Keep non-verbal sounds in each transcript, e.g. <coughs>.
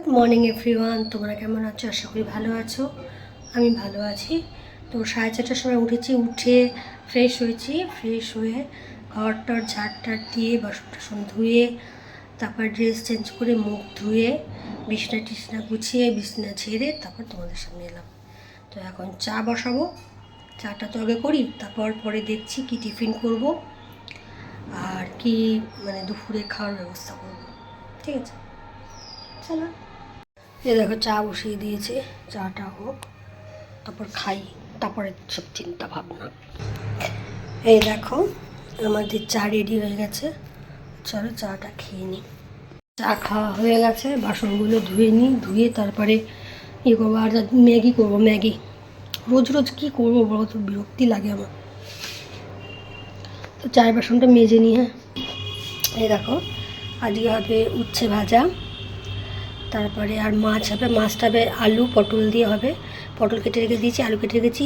Good morning everyone তোমরা কেমন আছো? আশা করি ভালো আছো। আমি ভালো আছি। তো সাড়ে চারটার সময় উঠেছি, উঠে ফ্রেশ হয়েছি। ফ্রেশ হয়ে ঘর টর ঝাড় টাড় দিয়ে বাসন টাসন ধুয়ে, তারপর ড্রেস চেঞ্জ করে মুখ ধুয়ে, বিছনা টিছনা গুছিয়ে, বিছনা ঝেড়ে তারপর তোমাদের সামনে এলাম। তো এখন চা বসাবো। চাটা তো আগে করি, তারপর পরে দেখছি কি টিফিন করব আর কি মানে দুপুরে খাওয়ার ব্যবস্থা করব। ঠিক আছে? চলো। এই দেখো, চা বসিয়ে দিয়েছে, চাটা হোক, তারপর খাই, তারপরে সব চিন্তা ভাবনা। এই দেখো, আমাদের চা রেডি হয়ে গেছে, চলো চাটা খেয়ে নিই। চা খাওয়া হয়ে গেছে, বাসনগুলো ধুয়ে নিই, ধুয়ে তারপরে ইয়ে করব, আর ম্যাগি করব, ম্যাগি। রোজ রোজ কী করব বলো তো, বিরক্তি লাগে আমার। তো চায়ের বাসনটা মেজে নিই হ্যাঁ। এই দেখো, আজকে হবে উচ্ছে ভাজা। তারপরে আর মাছ হবে মাছটা হবে আলু, পটল দিয়ে হবে। পটল কেটে রেখে দিয়েছি, আলু কেটে রেখেছি,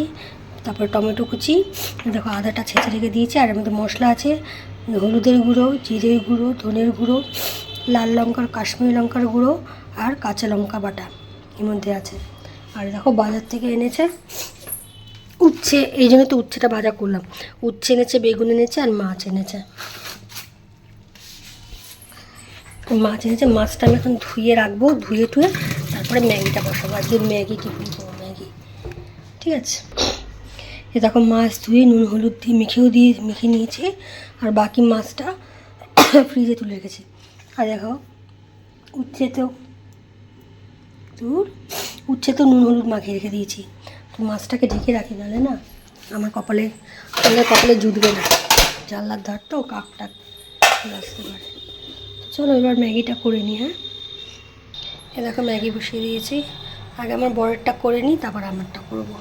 তারপরে টমেটো কুচি, দেখো আদাটা ছেঁচে রেখে দিয়েছি, আর মধ্যে মশলা আছে। হলুদের গুঁড়ো, জিরের গুঁড়ো, ধনের গুঁড়ো, লাল লঙ্কার, কাশ্মীরি লঙ্কার গুঁড়ো, আর কাঁচা লঙ্কা বাটা এর মধ্যে আছে। আর দেখো বাজার থেকে এনেছে, উচ্ছে, এই জন্য তো উচ্ছেটা ভাজা করলাম। উচ্ছে এনেছে, বেগুন এনেছে, আর মাছ এনেছে। মাছ এনেছে, মাছটা আমি এখন ধুয়ে রাখব, ধুয়ে টুয়ে তারপরে ম্যাগিটা বসাবো। আজকে ম্যাগি করে করব ম্যাগি। ঠিক আছে? এ দেখো মাছ ধুয়ে নুন, হলুদ দিয়ে মেখেও দিয়ে, মেখে নিয়েছি, আর বাকি মাছটা <coughs> ফ্রিজে তুলে রেখেছি। আর দেখো, উচ্ছে তো দূর, উচ্ছে তো নুন, হলুদ মাখিয়ে রেখে দিয়েছি। তো মাছটাকে ঢেকে রাখি, নাহলে না আমার কপালে আমার কপালে জুটবে না। জানলার ধার তো কাক টাক আসতে পারে। চলো এবার ম্যাগিটা করে নিই হ্যাঁ? এ দেখো ম্যাগি বসিয়ে দিয়েছি। আগে আমার বরেরটা করে নিই, তারপর আমারটা করব।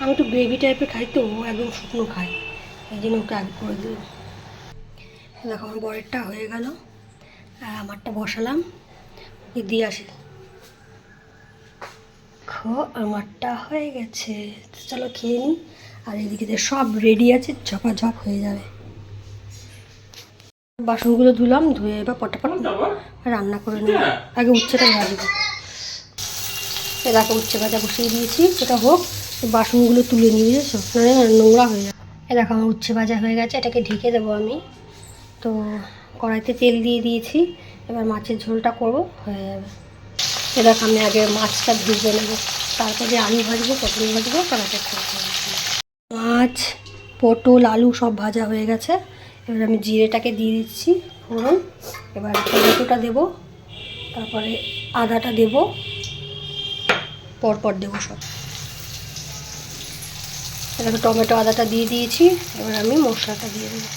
আমি একটু গ্রেভি টাইপের খাই তো, ও একদম শুকনো খাই এই জন্য ওটা আগে করে দিল দেখো আমার বরেরটা হয়ে গেল। আর আমারটা বসালাম। দিয়ে আসি। খো, আমারটা হয়ে গেছে। চলো খেয়ে নিই। আর এদিকে সব রেডি আছে, ঝপাঝপ হয়ে যাবে। বাসনগুলো ধুলাম, ধুয়ে এবার পটাপট রান্না করে নেব। আগে উচ্ছেটা ভাজবো। এ দেখো, উচ্ছে ভাজা বসিয়ে দিয়েছি। সেটা হোক, বাসনগুলো তুলে নিয়ে বুঝেছ নোংরা হয়ে যাবে। এ দেখো, আমার উচ্ছে ভাজা হয়ে গেছে, এটাকে ঢেকে দেবো আমি। তো কড়াইতে তেল দিয়ে দিয়েছি। এবার মাছের ঝোলটা করব, হয়ে যাবে। এ দেখো, আমি আগে মাছটা ভেজে নেব। তারপরে আলু ভাজবো, পটল ভাজবো তারপরে মাছ, পটল, আলু সব ভাজা হয়ে গেছে। এবার আমি জিরেটাকে দিয়ে দিচ্ছি ফোড়ন। এবার টমেটোটা দেবো, তারপরে আদাটা দেবো, পরপর দেবো সব। এরকম টমেটো আদাটা দিয়ে দিয়েছি, এবার আমি মশলাটা দিয়ে দেবো।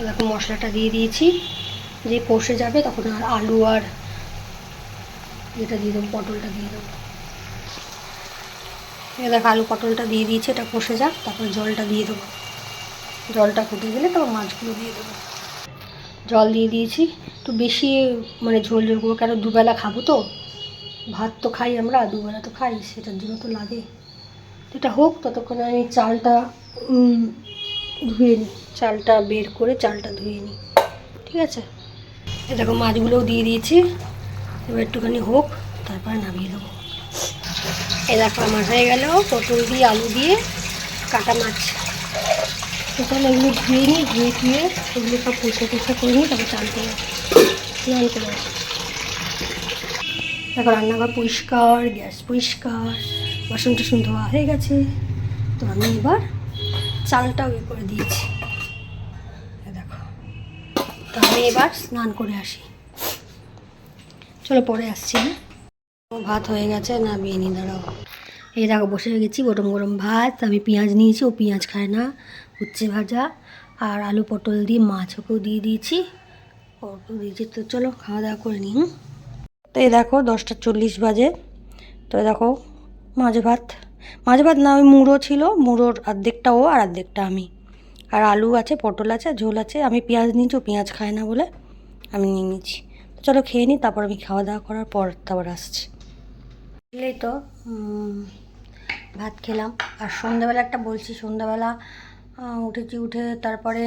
এরকম মশলাটা দিয়ে দিয়েছি, যে কষে যাবে তখন আর আলু আর এটা দিয়ে দেবো, পটলটা দিয়ে দেবো। এ দেখো আলু পটলটা দিয়ে দিয়েছি, এটা কষে যাক, তারপর জলটা দিয়ে দেবো। জলটা ফুটে গেলে তারপর মাছগুলো দিয়ে দেবো। জল দিয়ে দিয়েছি। একটু বেশি মানে ঝোল ঝোল করব। কেন দুবেলা খাব তো? ভাত তো খাই আমরা, দুবেলা তো খাই, সেটার জন্য তো লাগে। তো এটা হোক, ততক্ষণে আমি চালটা ধুয়ে নিই চালটা বের করে চালটা ধুয়ে নিই ঠিক আছে? এ দেখো, মাছগুলোও দিয়ে দিয়েছি। এবার একটুখানি হোক, তারপরে নামিয়ে দেবো। এ দেখো, আমার হয়ে গেল। পটল দিয়ে, আলু দিয়ে কাটা মাছ। তাহলে এগুলো ধুয়ে নিই, ধুয়ে ধুয়ে এগুলো সব পয়সা টয়সা করে নিই, তারপর চাল করে স্নান করে আসি। দেখো, রান্নাঘর পরিষ্কার, গ্যাস পরিষ্কার, বাসন টাসন ধোয়া হয়ে গেছে। তো আমি এবার চালটাও ইয়ে করে দিয়েছি। দেখো, তো আমি এবার স্নান করে আসি। চলো, পরে আসছি হ্যাঁ? ভাত হয়ে গেছে না বিয়ে দাঁড়াও। এই দেখো, বসে গেছি, গরম গরম ভাত। আমি পেঁয়াজ নিয়েছি, ও পেঁয়াজ খায় না। উচ্ছে ভাজা আর আলু পটল দিয়ে মাছ ওকেও দিয়ে দিয়েছি। ওকেও দিয়েছি, তো চলো খাওয়া দাওয়া করে নিই তো এই দেখো দশটা চল্লিশ বাজে। তো দেখো মাছ ভাত। মাছ ভাত না, ওই মুড়ো ছিল, মুড়োর অর্ধেকটা ও আর অর্ধেকটা আমি। আর আলু আছে, পটল আছে, ঝোল আছে, আমি পেঁয়াজ নিয়েছি পেঁয়াজ খায় না বলে আমি নিয়ে নিয়েছি তো চলো খেয়ে নিই, তারপর আমি খাওয়া দাওয়া করার পর তারপর আসছি। বুঝলেই তো ভাত খেলাম। আর সন্ধ্যাবেলা একটা বলছি, সন্ধ্যাবেলা উঠেছি, উঠে তারপরে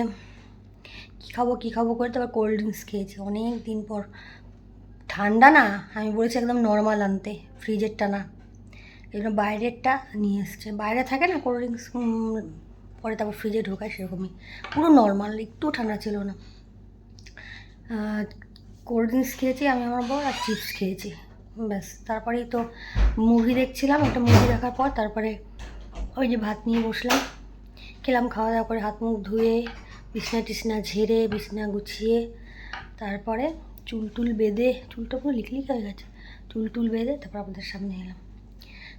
কী খাব কী খাব করে তারপর কোল্ড ড্রিঙ্কস খেয়েছি। অনেক দিন পর। ঠান্ডা না, আমি বলেছি একদম নর্মাল আনতে, ফ্রিজেরটা না। এগুলো বাইরেরটা নিয়ে এসছে। বাইরে থাকে না কোল্ড ড্রিঙ্কস পরে তারপর ফ্রিজে ঢোকায় সেরকমই। পুরো নর্মাল একটু ঠান্ডা ছিল না। কোল্ড ড্রিঙ্কস খেয়েছি আমি আমার বর আর চিপস খেয়েছি। ব্যাস, তারপরেই তো মুভি দেখছিলাম, একটা মুভি দেখার পর তারপরে ওই যে ভাত নিয়ে বসলাম। খেলাম খাওয়া দাওয়া করে হাত মুখ ধুয়ে, বিছনা টিছনা ঝেড়ে, বিছনা গুছিয়ে, তারপরে চুল টুল বেঁধে চুলটা পুরো লিকলিক হয়ে গেছে, চুল টুল বেঁধে তারপর আপনাদের সামনে এলাম।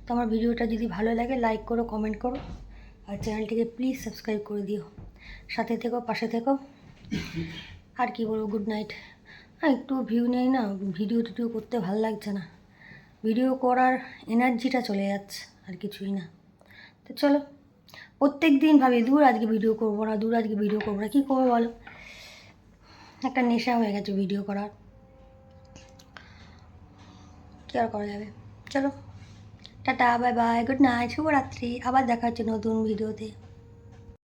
তো আমার ভিডিওটা যদি ভালো লাগে লাইক করো কমেন্ট করো, আর চ্যানেলটিকে প্লিজ সাবস্ক্রাইব করে দিও। সাথে থেকো, পাশে থেকো। আর কি বলব গুড নাইট হ্যাঁ একটু ভিউ নেই না ভিডিও টিডিও করতে ভালো লাগছে না। ভিডিও করার এনার্জিটা চলে যাচ্ছে, আর কিছুই না। তো চলো। প্রত্যেক দিন ভাবি, দূর আজকে ভিডিও করব না, দূর আজকে ভিডিও করব না, কী করব বলো? একটা নেশা হয়ে গেছে ভিডিও করার। কি আর করা যাবে? চলো, tata bye bye good night শুভরাত্রি, আবার দেখা হচ্ছে নতুন ভিডিওতে